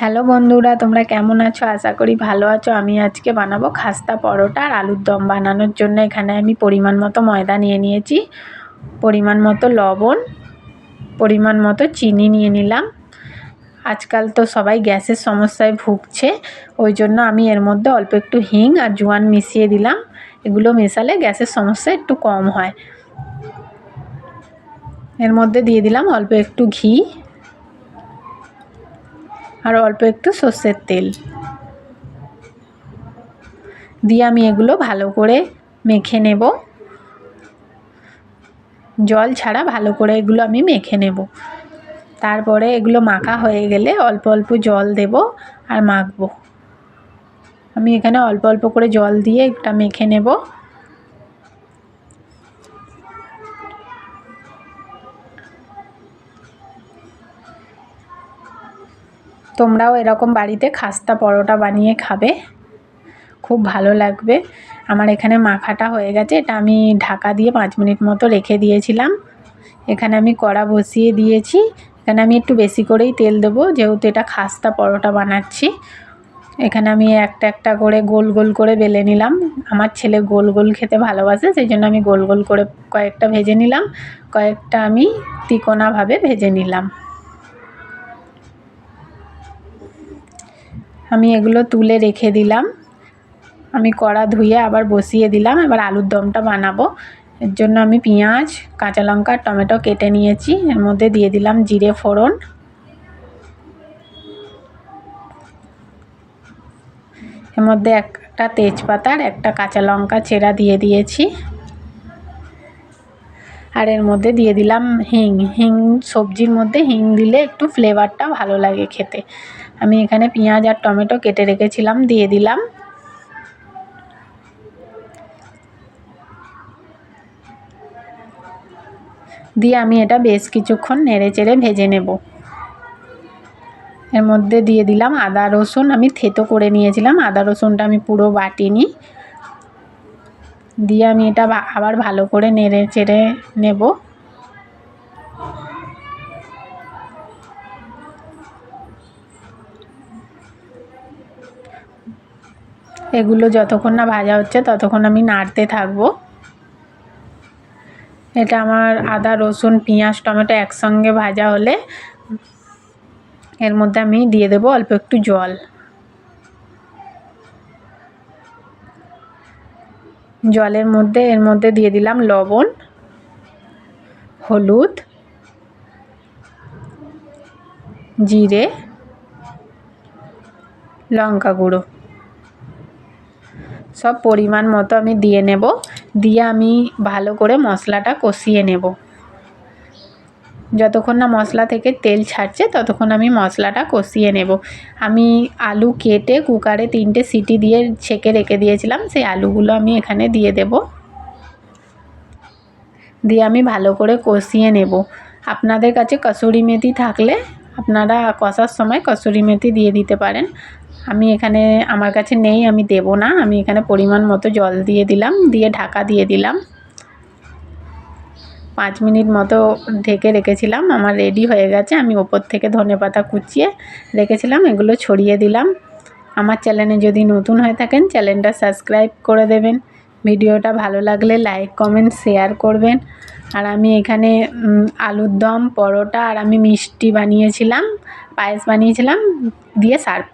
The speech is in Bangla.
হ্যালো বন্ধুরা, তোমরা কেমন আছো? আশা করি ভালো আছো। আমি আজকে বানাবো খাস্তা পরোটা আর আলুর দম বানানোর জন্য। এখানে আমি পরিমাণ মতো ময়দা নিয়ে নিয়েছি, পরিমাণ মতো লবণ, পরিমাণ মতো চিনি নিয়ে নিলাম। আজকাল তো সবাই গ্যাসের সমস্যায় ভুগছে, ওই জন্য আমি এর মধ্যে অল্প একটু হিং আর জোয়ান মিশিয়ে দিলাম। এগুলো মেশালে গ্যাসের সমস্যা একটু কম হয়। এর মধ্যে দিয়ে দিলাম অল্প একটু ঘি। আর অল্প একটু সর্ষের তেল। দিয়ে আমি এগুলো ভালো করে মেখে নেব। জল ছাড়া ভালো করে এগুলো আমি মেখে নেব। তারপরে এগুলো মাখা হয়ে গেলে অল্প অল্প জল দেব আর মাখবো। আমি এখানে অল্প অল্প করে জল দিয়ে একটা মেখে নেব। তোমরাও এরকম বাড়িতে খাস্তা পরোটা বানিয়ে খাবে। খুব ভালো লাগবে। আমার এখানে মাখাটা হয়ে গেছে। এটা আমি ঢাকা দিয়ে পাঁচ মিনিট মতো রেখে দিয়েছিলাম। এখানে আমি কড়া বসিয়ে দিয়েছি। এখানে আমি একটু বেশি করেই তেল দেবো। যেহেতু এটা খাস্তা পরোটা বানাচ্ছি। এখানে আমি একটা একটা করে গোল গোল করে বেলে নিলাম। আমার ছেলে গোল গোল খেতে ভালোবাসে, সেই জন্য আমি গোল গোল করে কয়েকটা ভেজে নিলাম। কয়েকটা আমি তিকোনাভাবে ভেজে নিলাম। আমি এগুলো তুলে রেখে দিলাম। আমি কড়া ধুয়ে আবার বসিয়ে দিলাম। এবার আলুর দমটা বানাবো। এর জন্য আমি পেঁয়াজ, কাঁচা লঙ্কা, টমেটো কেটে নিয়েছি। এর মধ্যে দিয়ে দিলাম জিরে ফোড়ন। এর মধ্যে একটা তেজপাতার একটা কাঁচা লঙ্কা চেরা দিয়ে দিয়েছি। আর এর মধ্যে দিয়ে দিলাম হিং। হিং সবজির মধ্যে হিং দিলে একটু ফ্লেভারটা ভালো লাগে খেতে। আমি এখানে পেঁয়াজ আর টমেটো কেটে রেখেছিলাম, দিয়ে দিলাম। দিয়ে আমি এটা বেশ কিছুক্ষণ নেড়ে চেড়ে ভেজে নেব। এর মধ্যে দিয়ে দিলাম আদা, রসুন। আমি থেতো করে নিয়েছিলাম, আদা, রসুনটা আমি পুরো বাটিনি। দিয়ে আমি এটা আবার ভালো করে নেড়ে চেড়ে নেব। এগুলো যতক্ষণ না ভাজা হচ্ছে ততক্ষণ আমি নাড়তে থাকব। এটা আমার আদা, রসুন, পেঁয়াজ, টমেটো একসঙ্গে ভাজা হলে এর মধ্যে আমি দিয়ে দেবো অল্প একটু জল। জলের মধ্যে, এর মধ্যে দিয়ে দিলাম লবণ, হলুদ, জিরে, লঙ্কা গুঁড়ো। সব পরিমাণ মতো আমি দিয়ে নেব। দিয়ে আমি ভালো করে মশলাটা কষিয়ে নেব। যতক্ষণ না মশলা থেকে তেল ছাড়ছে, ততক্ষণ আমি মশলাটা কষিয়ে নেব। আমি আলু কেটে কুকারে তিনটে সিটি দিয়ে ছেঁকে রেখে দিয়েছিলাম, সেই আলুগুলো আমি এখানে দিয়ে দেব। দিয়ে আমি ভালো করে কষিয়ে নেব। আপনাদের কাছে কসুরি মেথি থাকলে আপনারা কষার সময় কসুরি মেথি দিয়ে দিতে পারেন। আমি এখানে, আমার কাছে নেই, আমি দেব না। আমি এখানে পরিমাণ মতো জল দিয়ে দিলাম, দিয়ে ঢাকা দিয়ে দিলাম। পাঁচ মিনিট মতো ঢেকে রেখেছিলাম। আমার রেডি হয়ে গেছে। আমি ওপর থেকে ধনে পাতা কুচিয়ে রেখেছিলাম, এগুলো ছড়িয়ে দিলাম। আমার চ্যানেলে যদি নতুন হয়ে থাকেন চ্যানেলটা সাবস্ক্রাইব করে দেবেন। ভিডিওটা ভালো লাগলে লাইক কমেন্ট শেয়ার করবেন। আর আমি এখানে আলুর দম, পরোটা, আর আমি মিষ্টি বানিয়েছিলাম, পায়েস বানিয়েছিলাম, দিয়ে সার্ভ